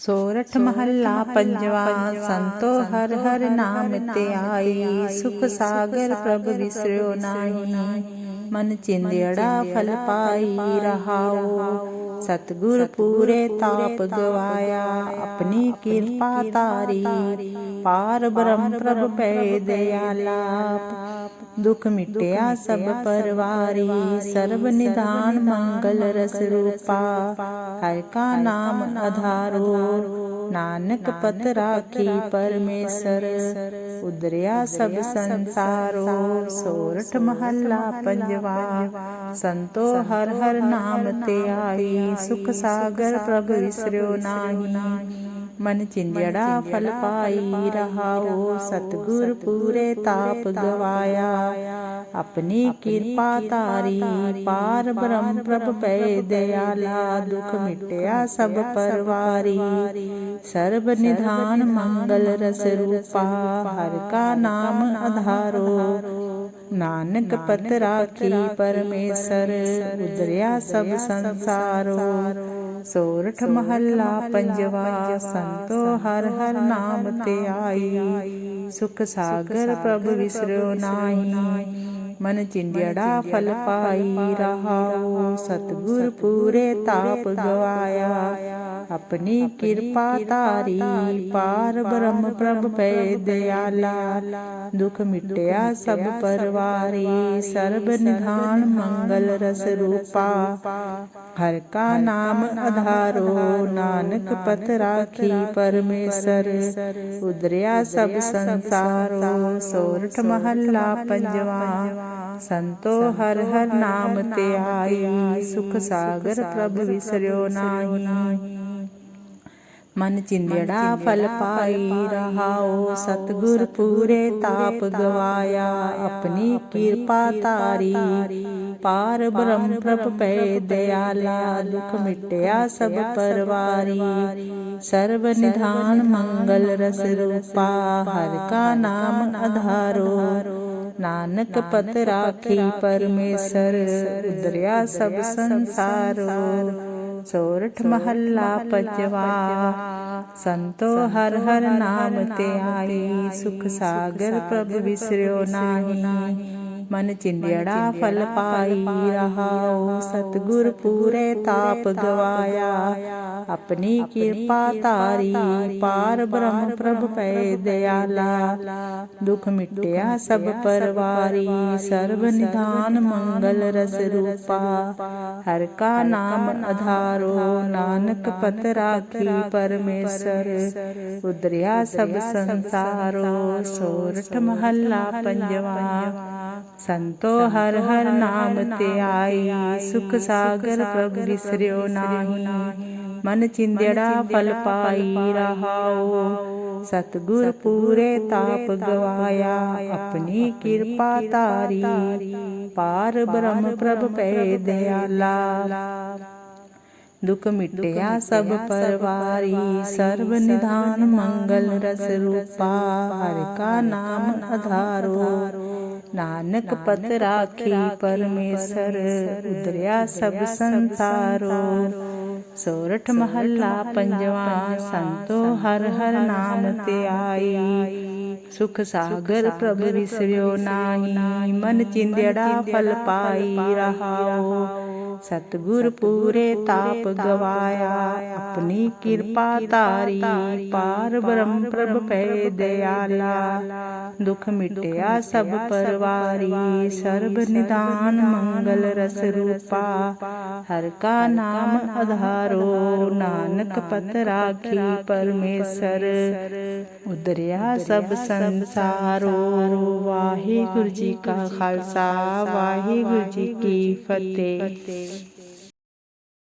ਸੋਰਠ ਮਹੱਲਾ ਪੰਜਵਾ ਸੰਤੋ ਹਰ ਹਰ ਨਾਮ ਤੇ ਆਈ। ਸੁਖ ਸਾਗਰ ਪ੍ਰਭ ਵਿਸਰਿਓ ਨਾਹੀ। ਮਨ ਚਿੰਦੜਾ ਫਲ ਪਾਈ ਰਹਾਓ। ਸਤਗੁਰ ਪੂਰੇ ਤਾਪ ਗਵਾਇਆ। ਆਪਣੀ ਕਿਰਪਾ ਤਾਰੀ ਪਾਰ ਬ੍ਰਹਮ ਪ੍ਰਭ ਪੈ ਦਇਆਲਾ ਦੁਖ ਮਿਟਿਆ ਸਭ ਪਰਵਾਰੀ, ਸਰਬ ਨਿਧਾਨ ਮੰਗਲ ਰਸ ਰੂਪਾ। ਹਰ ਕਾ ਨਾਮ ਆਧਾਰੋ, ਨਾਨਕ ਪਤ ਰਾਖੀ ਪਰਮੇਸ਼ਰ। ਉਦਰਿਆ ਸਭ ਸੰਸਾਰੋ, ਸੋਰਠ ਮਹੱਲਾ ਪੰਜਵਾ। ਸੰਤੋ ਹਰ ਹਰ ਨਾਮ ਤੇ ਆਈ, ਸੁਖ ਸਾਗਰ ਪ੍ਰਭ ਵਿਸਰਿਓ ਨਾਹੀ। ਮਨ ਚਿੰਦੜਾ ਫਲ ਪਾਈ ਰਹਾਓ ਸਤਗੁਰ ਪੂਰੇ ਤਾਪ ਗਵਾਇਆ। ਆਪਣੀ ਕਿਰਪਾ ਤਾਰੀ ਪਾਰ ਬ੍ਰਹਮ ਪ੍ਰਭ ਪੈ ਦਇਆਲਾ ਦੁਖ ਮਿਟਿਆ ਸਭ ਪਰਵਾਰੀ। ਸਰਬ ਨਿਧਾਨ ਮੰਗਲ ਰਸ ਰੂਪਾ ਹਰ ਕਾ ਨਾਮ ਆਧਾਰੋ। ਨਾਨਕ ਪਤ ਰਾਖੀ ਪਰਮੇਸ਼ਰ ਉਦਰਿਆ ਸਭ ਸੰਸਾਰੋ। ਸੋਰਠ ਮਹੱਲਾ ਪੰਜਵਾ ਸੰਤੋ ਹਰ ਹਰ ਨਾਮ ਤੇ ਆਈ। ਸੁਖ ਸਾਗਰ ਪ੍ਰਭ ਵਿਸਰਿਓ ਨਾਹੀ। ਮਨ ਚਿੰਦੜਾ ਫਲ ਪਾਈ ਰਹਾਓ। ਸਤਗੁਰ ਪੂਰੇ ਤਾਪ ਗਵਾਇਆ। ਆਪਣੀ ਕਿਰਪਾ ਤਾਰੀ ਪਾਰ ਬ੍ਰਹਮ ਪ੍ਰਭ ਪੈ ਦਇਆਲਾ ਦੁਖ ਮਿਟਿਆ ਸਭ ਪਰਵਾਰੀ। ਸਰਬ ਨਿਧਾਨ ਮੰਗਲ ਰਸ ਰੂਪਾ। ਹਰ ਕਾ ਨਾਮ ਆਧਾਰੋ ਨਾਨਕ ਪਤ ਰਾਖੀ ਪਰਮੇਸ਼ਰ। ਉਦਰਿਆ ਸਭ ਸੰਸਾਰੋ ਸੋਰਠ ਮਹੱਲਾ ਪੰਜਵਾ। ਸੰਤੋ ਹਰ ਹਰ ਨਾਮ ਤੇ ਆਈ। ਸੁਖ ਸਾਗਰ ਪ੍ਰਭ ਵਿਸਰਿਓ ਨਾਹੀ। ਮਨ ਚਿੰਦੜਾ ਫਲ ਪਾਈ ਰਹਾਓ ਸਤਗੁਰ ਪੂਰੇ ਤਾਪ ਗਵਾਇਆ ਆਪਣੀ ਕਿਰਪਾ ਤਾਰੀ ਪਾਰ ਬ੍ਰਹਮ ਪ੍ਰਭ ਪੈ ਦਇਆਲਾ ਦੁਖ ਮਿਟਿਆ ਸਭ ਪਰਵਾਰੀ। ਸਰਬ ਨਿਧਾਨ ਮੰਗਲ ਰਸ ਰੂਪਾ ਹਰ ਕਾ ਨਾਮ ਆਧਾਰੋ ਨਾਨਕ ਪਤ ਰਾਖੀ ਪਰਮੇਸ਼ਰ ਉਦਰਿਆ ਸਭ ਸੰਸਾਰੋ। ਸੋਰਠ ਮਹੱਲਾ ਪੰਜਵਾ। ਸੰਤੋ ਹਰ ਹਰ ਨਾਮ ਤੇ ਆਈ। ਸੁਖ ਸਾਗਰ ਪ੍ਰਭ ਵਿਸਰਿਓ ਨਾਹੀ। ਮਨ ਚਿੰਦੜਾ ਫਲ ਪਾਈ ਰਹਾਓ ਸਤਗੁਰ ਪੂਰੇ ਤਾਪ ਗਵਾਇਆ। ਆਪਣੀ ਕਿਰਪਾ ਤਾਰੀ ਪਾਰ ਬ੍ਰਹਮ ਪ੍ਰਭ ਪੈ ਦਇਆਲਾ ਦੁਖ ਮਿਟਿਆ ਸਭ ਪਰਵਾਰੀ ਸਰਬ ਨਿਧਾਨ ਮੰਗਲ ਰਸ ਰੂਪਾ। ਹਰ ਕਾ ਨਾਮ ਆਧਾਰੋ ਨਾਨਕ ਪਤ ਰਾਖੀ ਪਰਮੇਸ਼ਰ। ਉਦਰਿਆ ਸਭ ਸੰਸਾਰੋ ਸੋਰਠ ਮਹੱਲਾ ਪੰਜਵਾ। ਸੰਤੋ ਹਰ ਹਰ ਨਾਮ ਤੇ ਆਈ ਸੁਖ ਸਾਗਰ ਪ੍ਰਭ ਵਿਸਰਿਓ ਨਾਹੀ। ਮਨ ਚਿੰਦੜਾ ਫਲ ਪਾਈ ਰਹਾਓ। ਸਤਗੁਰ ਪੂਰੇ ਤਾਪ ਗਵਾਇਆ। ਆਪਣੀ ਕਿਰਪਾ ਤਾਰੀ ਪਾਰ ਬ੍ਰਹਮ ਪ੍ਰਭ ਪੈ ਦਇਆਲਾ ਦੁਖ ਮਿਟਿਆ ਸਭ ਪਰਵਾਰੀ। ਸਰਬ ਨਿਧਾਨ ਮੰਗਲ ਰਸ ਰੂਪਾ। ਹਰ ਕਾ ਨਾਮ ਆਧਾਰੋ ਨਾਨਕ ਪਤ ਰਾਖੀ ਪਰਮੇਸ਼ਰ ਉਦਰਿਆ ਸਭ ਸੰਸਾਰੋ। ਸੋਰਠ ਮਹੱਲਾ ਪੰਜਵਾ ਸੰਤੋ ਹਰ ਹਰ ਨਾਮ ਤੇ ਆਈ। ਸੁਖ ਸਾਗਰ ਪ੍ਰਭ ਵਿਸਰਿਓ ਨਾਹੀ। ਮਨ ਚਿੰਦੜਾ ਫਲ ਪਾਈ ਰਹਾਓ। ਸਤਗੁਰ ਪੂਰੇ ਤਾਪ ਗਵਾਇਆ। ਆਪਣੀ ਕਿਰਪਾ ਤਾਰੀ ਪਾਰ ਬ੍ਰਹਮ ਪ੍ਰਭ ਪੈ ਦਇਆਲਾ ਦੁਖ ਮਿਟਿਆ ਸਭ ਪਰਵਾਰੀ। ਸਰਬ ਨਿਦਾਨ ਮੰਗਲ ਰਸ ਰੂਪਾ। ਹਰ ਕਾ ਨਾਮ ਆਧਾਰੋ ਨਾਨਕ ਪਤ ਰਾਖੀ ਪਰਮੇਸ਼ਰ। ਉਦਰਿਆ ਸਭ ਸੰਸਾਰੋ। ਵਾਹਿਗੁਰੂ ਜੀ ਕਾ ਖਾਲਸਾ। ਵਾਹਿਗੁਰੂ ਜੀ ਕੀ ਫਤਿਹ।